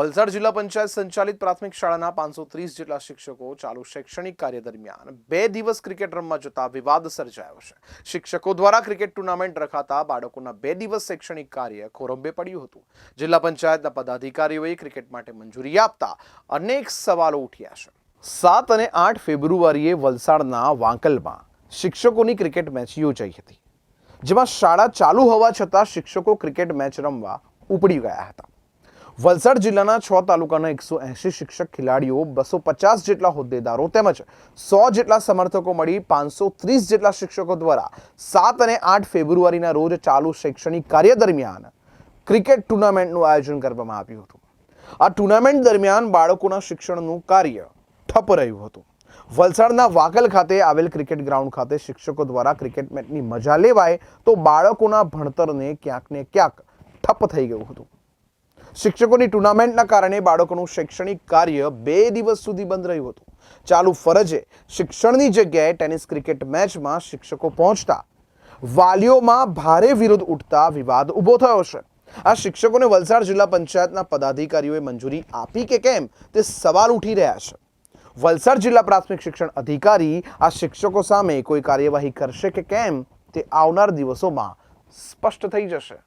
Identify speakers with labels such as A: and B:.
A: વલસાડ જિલ્લા પંચાયત સંચાલિત પ્રાથમિક શાળાના પાંચસો ત્રીસ જેટલા શિક્ષકો ચાલુ શૈક્ષણિક કાર્ય દરમિયાન બે દિવસ ક્રિકેટ રમવા જતા વિવાદ સર્જાયો છે. શિક્ષકો દ્વારા ક્રિકેટ ટુર્નામેન્ટ રખાતા બાળકોના બે દિવસ શૈક્ષણિક કાર્ય ખોરંબે પડ્યું હતું. જિલ્લા પંચાયતના પદાધિકારીઓએ ક્રિકેટ માટે મંજૂરી આપતા અનેક સવાલો ઉઠ્યા છે. સાત અને આઠ ફેબ્રુઆરીએ વલસાડના વાંકલમાં શિક્ષકોની ક્રિકેટ મેચ યોજાઈ હતી, જેમાં શાળા ચાલુ હોવા છતાં શિક્ષકો ક્રિકેટ મેચ રમવા ઉપડી ગયા હતા. વલસાડ જિલ્લાના છ તાલુકાના એકસો એંશી શિક્ષક ખેલાડીઓ બસો પચાસ જેટલા હોદ્દેદારો તેમજ સો જેટલા સમર્થકો મળી પાંચસો ત્રીસ જેટલા શિક્ષકો દ્વારા સાત અને આઠ ફેબ્રુઆરીના રોજ ચાલુ શૈક્ષણિક કાર્ય દરમિયાન ક્રિકેટ ટુર્નામેન્ટનું આયોજન કરવામાં આવ્યું હતું. આ ટુર્નામેન્ટ દરમિયાન બાળકોના શિક્ષણનું કાર્ય ઠપ રહ્યું હતું. વલસાડના વાકલ ખાતે આવેલ ક્રિકેટ ગ્રાઉન્ડ ખાતે શિક્ષકો દ્વારા ક્રિકેટ મેચની મજા લેવાય તો બાળકોના ભણતરને ક્યાંક ને ક્યાંક ઠપ થઈ ગયું હતું. શિક્ષકોની ટુર્નામેન્ટના કારણે બાળકોનું શૈક્ષણિક કાર્ય બે દિવસ સુધી બંધ રહ્યું હતું. ચાલુ ફરજે શિક્ષણની જગ્યાએ ટેનિસ ક્રિકેટ મેચમાં શિક્ષકો પહોંચતા. વાલીઓમાં ભારે વિરોધ ઉઠતા વિવાદ ઊભો થયો છે. આ શિક્ષકોને વલસાડ જિલ્લા પંચાયતના પદાધિકારીઓએ મંજૂરી આપી કે કેમ તે સવાલ ઉઠી રહ્યા છે. વલસાડ જિલ્લા પ્રાથમિક શિક્ષણ અધિકારી આ શિક્ષકો સામે કોઈ કાર્યવાહી કરશે કે કેમ તે આવનાર દિવસોમાં સ્પષ્ટ થઈ જશે.